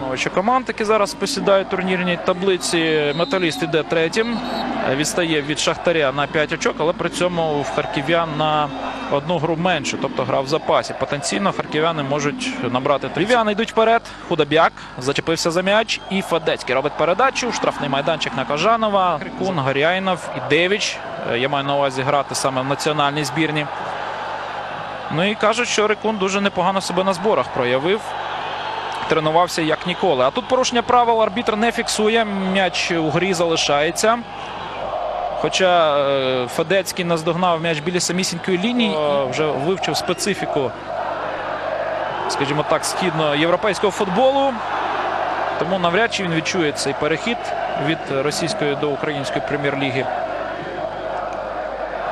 Новичі команд, які зараз посідають турнірній таблиці. Металіст іде третім. Відстає від Шахтаря на 5 очок, але при цьому в харків'ян на одну гру менше, тобто гра в запасі. Потенційно харків'яни можуть набрати три. Львів'яни йдуть вперед. Худобяк зачепився за м'яч. І Федецький робить передачу. Штрафний майданчик на Кажанова. Крикун, Горяйнов і Девіч. Е, Я маю на увазі грати саме в національній збірні. Ну і кажуть, що Рикун дуже непогано себе на зборах проявив. Тренувався як ніколи. А тут порушення правил арбітр не фіксує. М'яч у грі залишається. Хоча е, Федецький наздогнав м'яч біля самісінької лінії, вже вивчив специфіку, скажімо так, східноєвропейського футболу. Тому навряд чи він відчує цей перехід від російської до української прем'єр-ліги.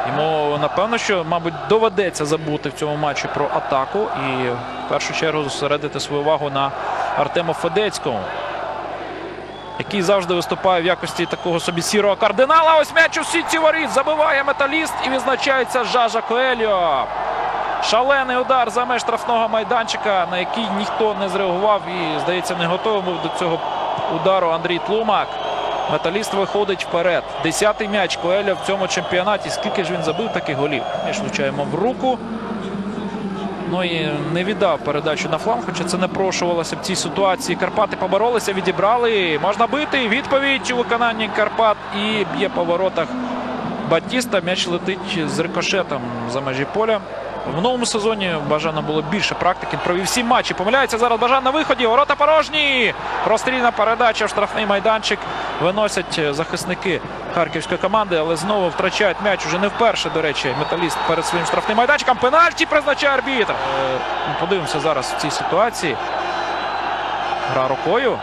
Йому напевно, що, мабуть, доведеться забути в цьому матчі про атаку і в першу чергу зосередити свою увагу на Артема Федецькому, який завжди виступає в якості такого собі сірого кардинала. Ось м'яч у сітці воріт забиває металіст і відзначається Жажа Коельо. Шалений удар за меж штрафного майданчика, на який ніхто не зреагував і, здається, не готовий був до цього удару Андрій Тлумак. Металіст виходить вперед. Десятий м'яч Коеля в цьому чемпіонаті. Скільки ж він забив таких голів? Між влучаємо в руку. Ну і не віддав передачу на фланг, хоча це не прошувалося в цій ситуації. Карпати поборолися, відібрали. Можна бити. Відповідь у виконанні Карпат і б'є по воротах Батіста. М'яч летить з рикошетом за межі поля. В минулому сезоні бажано було більше практики. Він провів всі матчі. Помиляється зараз Бажан на виході. Ворота порожні. Прострільна передача в штрафний майданчик. Виносять захисники харківської команди, але знову втрачають м'яч уже не вперше. До речі, металіст перед своїм штрафним майданчиком. Пенальті призначає арбітр. Е, Подивимося зараз в цій ситуації. Гра рукою.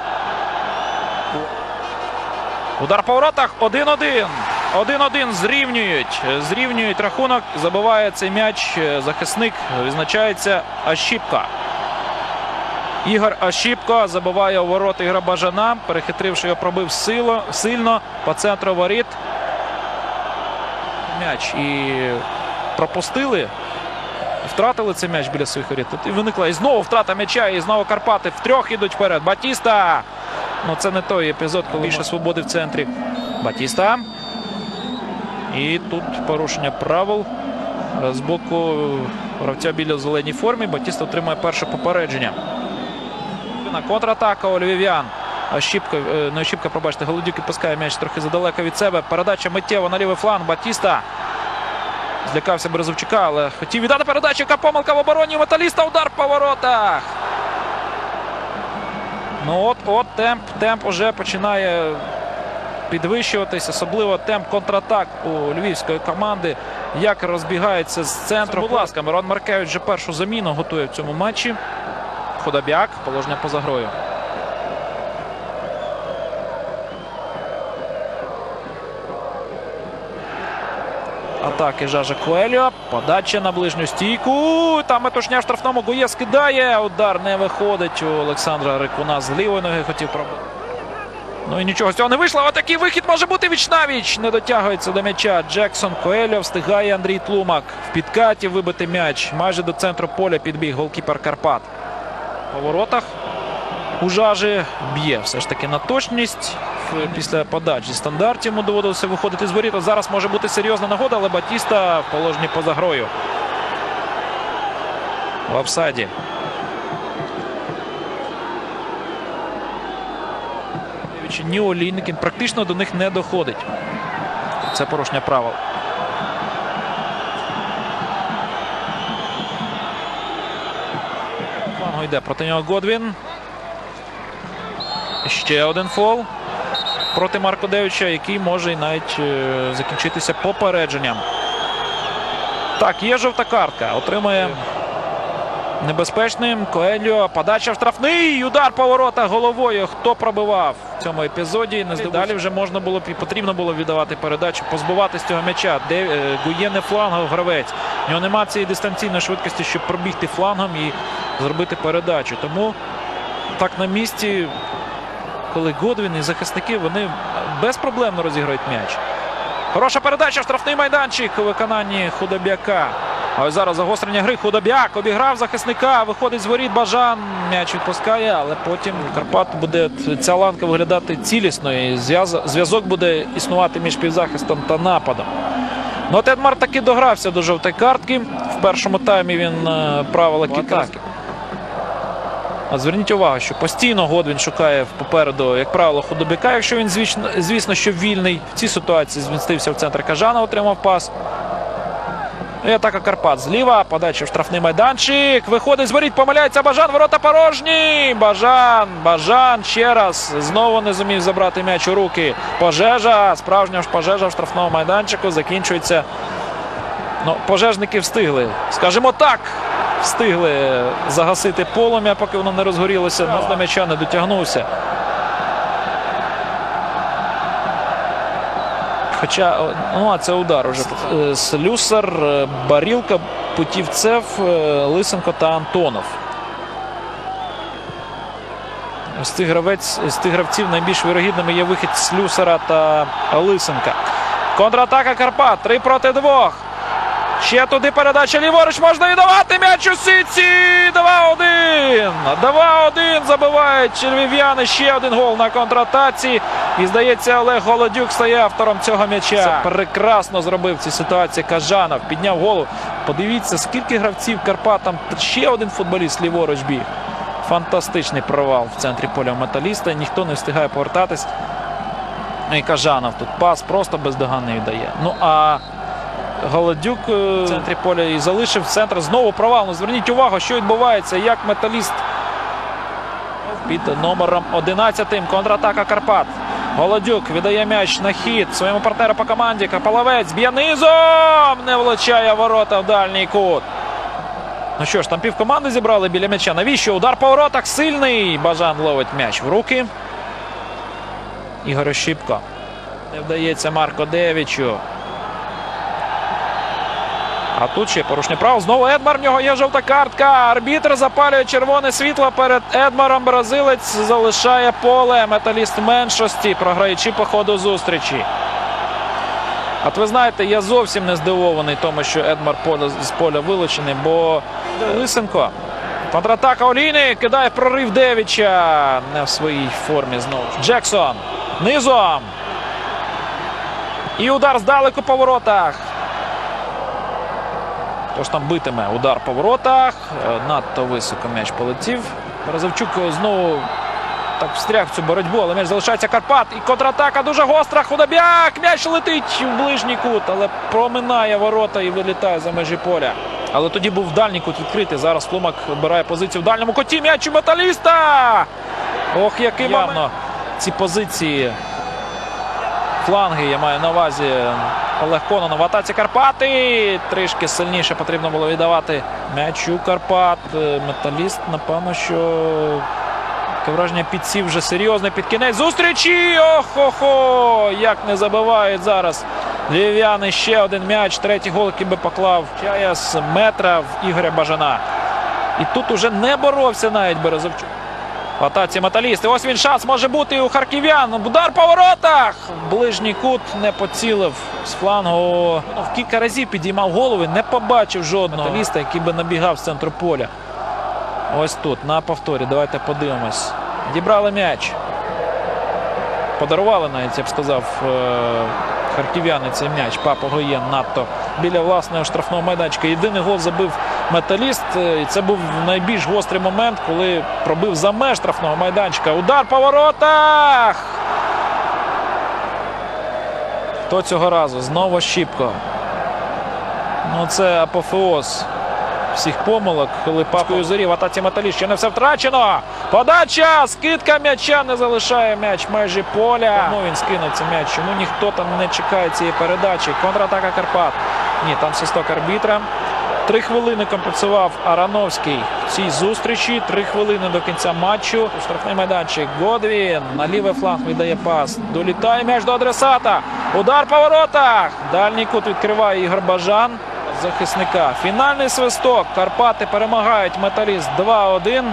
Удар по воротах 1-1. 1-1 зрівнюють. Зрівнюють рахунок. Забиває цей м'яч. Захисник відзначається Ащіпка. Ігор Ащіпко забиває у ворота Ігра Бажана. Перехитривши його, пробив сило, сильно по центру воріт. М'яч і пропустили. Втратили цей м'яч біля своїх воріт. І виникла і знову втрата м'яча, і знову Карпати втрьох ідуть вперед. Батіста. Ну це не той епізод, коли більше свободи в центрі. Батіста. І тут порушення правил е, з боку гравця біля в зеленій формі. Батіста отримує перше попередження. На контратака у львів'ян. Ощіпка, не Ощіпка, пробачте, Голодюк відпускає м'яч трохи задалеко від себе. Передача миттєво на лівий фланг. Батіста. Злякався Березовчука, але хотів віддати передачу. Яка помилка в обороні металіста. Удар по воротах. Ну от, от темп, темп уже починає підвищуватись, особливо темп контратак у львівської команди. Як розбігається з центру. Будь ласка, Мирон Маркевич вже першу заміну готує в цьому матчі. Ходобяк, положення поза грою. Атаки Жажа Коельо. Подача на ближню стійку. Там метушня в штрафному Гує скидає. Удар не виходить у Олександра Рикуна з лівої ноги хотів пробити. Ну і нічого з цього не вийшло. А такий вихід може бути віч-навіч. Не дотягується до м'яча. Джексон Коельо встигає Андрій Тлумак. В підкаті вибити м'яч. Майже до центру поля підбіг голкіпер Карпат. По воротах у б'є все ж таки на точність. Після подачі стандартів йому доводилося виходити з воріт. Зараз може бути серйозна нагода, але Батіста в положенні поза грою. В офсайді. Ні Олійникін практично до них не доходить. Це порушення правил. Флангу йде проти нього Годвін. Ще один фол проти Марко Девича, який може і навіть е, закінчитися попередженням. Так, є жовта картка. Отримує небезпечним. Коельо. Подача в штрафний. Удар по воротах головою. Хто пробивав в цьому епізоді? Не. Далі вже можна було і потрібно було віддавати передачу, позбувати з цього м'яча. Де е, Гує не флангов гравець. У нього немає цієї дистанційної швидкості, щоб пробігти флангом і зробити передачу. Тому так на місці, коли Годвін і захисники вони безпроблемно розіграють м'яч. Хороша передача, в штрафний майданчик у виконанні Худобяка. А ось зараз загострення гри. Худобяк обіграв захисника. Виходить з воріт Бажан. М'яч відпускає, але потім Карпат буде ця ланка виглядати цілісно. І зв'язок буде існувати між півзахистом та нападом. Ну, от Едмар таки догрався до жовтої картки. В першому таймі він е, правила кілька. А зверніть увагу, що постійно Годвін шукає попереду, як правило, худобяка, якщо він, звісно, звісно, що вільний. В цій ситуації змістився в центр Кажана, отримав пас. І атака Карпат зліва, подача в штрафний майданчик. Виходить з воріт, помиляється Бажан, ворота порожні. Бажан, Бажан ще раз знову не зумів забрати м'яч у руки. Пожежа, справжня ж пожежа в штрафному майданчику закінчується. Ну, пожежники встигли, скажімо так, встигли загасити полум'я, поки воно не розгорілося. Ну, до м'яча не дотягнувся. Хоча, ну, а це удар уже. Е, Слюсар, е, Барілка, Путівцев, е, Лисенко та Антонов. З тих, гравець, з тих гравців найбільш вирогідними є вихід Слюсара та Лисенка. Контратака Карпат. Три проти двох. Ще туди передача ліворуч можна віддавати м'яч у сітці. 2-1. 2-1 забивають червів'яни. Ще один гол на контратаці. І здається, Олег Голодюк стає автором цього м'яча. Це прекрасно зробив в цій ситуації Кажанов. Підняв голову. Подивіться, скільки гравців Карпат. Там ще один футболіст ліворуч біг. Фантастичний провал в центрі поля металіста. Ніхто не встигає повертатись. І Кажанов тут пас просто бездоганний віддає. Ну а Голодюк е, в центрі поля і залишив центр. Знову провал. Ну, зверніть увагу, що відбувається, як металіст під номером 11. Контратака Карпат. Голодюк віддає м'яч на хід своєму партнеру по команді. Капалавець б'є низом. Не влучає ворота в дальній кут. Ну що ж, там пів команди зібрали біля м'яча. Навіщо? Удар по воротах сильний. Бажан ловить м'яч в руки. Ігор Ощіпко. Не вдається Марко Девічу. А тут ще порушення прав. Знову Едмар. В нього є жовта картка. Арбітр запалює червоне світло перед Едмаром. Бразилець залишає поле. Металіст меншості, програючи по ходу зустрічі. От ви знаєте, я зовсім не здивований тому, що Едмар поля, з поля вилучений, бо Лисенко. Контратака Оліни кидає прорив Девіча. Не в своїй формі знову. Джексон. Низом. І удар здалеку по воротах. Тож там битиме удар по воротах. Е, Надто високо м'яч полетів. Березовчук знову так встряг в цю боротьбу, але м'яч залишається Карпат. І контратака дуже гостра. Худобяк. М'яч летить в ближній кут, але проминає ворота і вилітає за межі поля. Але тоді був дальній кут відкритий. Зараз Флумак обирає позицію в дальньому куті. М'яч у металіста. Ох, який явно ці позиції. Фланги я маю на увазі. Олег Кононов в атаці Карпати. Трішки сильніше потрібно було віддавати м'ячу Карпат. Е, Металіст, напевно, що таке враження підсів вже серйозно під кінець зустрічі. Ох-хо-хо! Як не забивають зараз. Львів'яни ще один м'яч. Третій гол, який би поклав Чая з метра в Ігоря Бажана. І тут уже не боровся навіть Березовчук. В атаці металісти. Ось він шанс може бути у харків'ян. Удар по воротах. Ближній кут не поцілив з флангу. Ну, В кілька разів підіймав голови, не побачив жодного металіста, який би набігав з центру поля. Ось тут, на повторі. Давайте подивимось. Дібрали м'яч. Подарували навіть, я б сказав, е, харків'яни цей м'яч. Папа Гоєн надто біля власного штрафного майданчика. Єдиний гол забив металіст. Е, І це був найбільш гострий момент, коли пробив за меж штрафного майданчика. Удар по воротах! Хто цього разу? Знову Щіпко. Ну, це апофеоз всіх помилок, коли папою зорі в атаці металіст ще не все втрачено. Подача! Скидка м'яча не залишає м'яч майже поля. Ну він скинув цей м'яч. Чому ніхто там не чекає цієї передачі? Контратака Карпат. Ні, там свисток арбітра. Три хвилини компенсував Арановський в цій зустрічі. Три хвилини до кінця матчу. Штрафний майданчик. Годвін на лівий фланг віддає пас. Долітає м'яч до адресата. Удар по воротах. Дальній кут відкриває Ігор Бажан. Захисника. Фінальний свисток. Карпати перемагають металіст 2-1.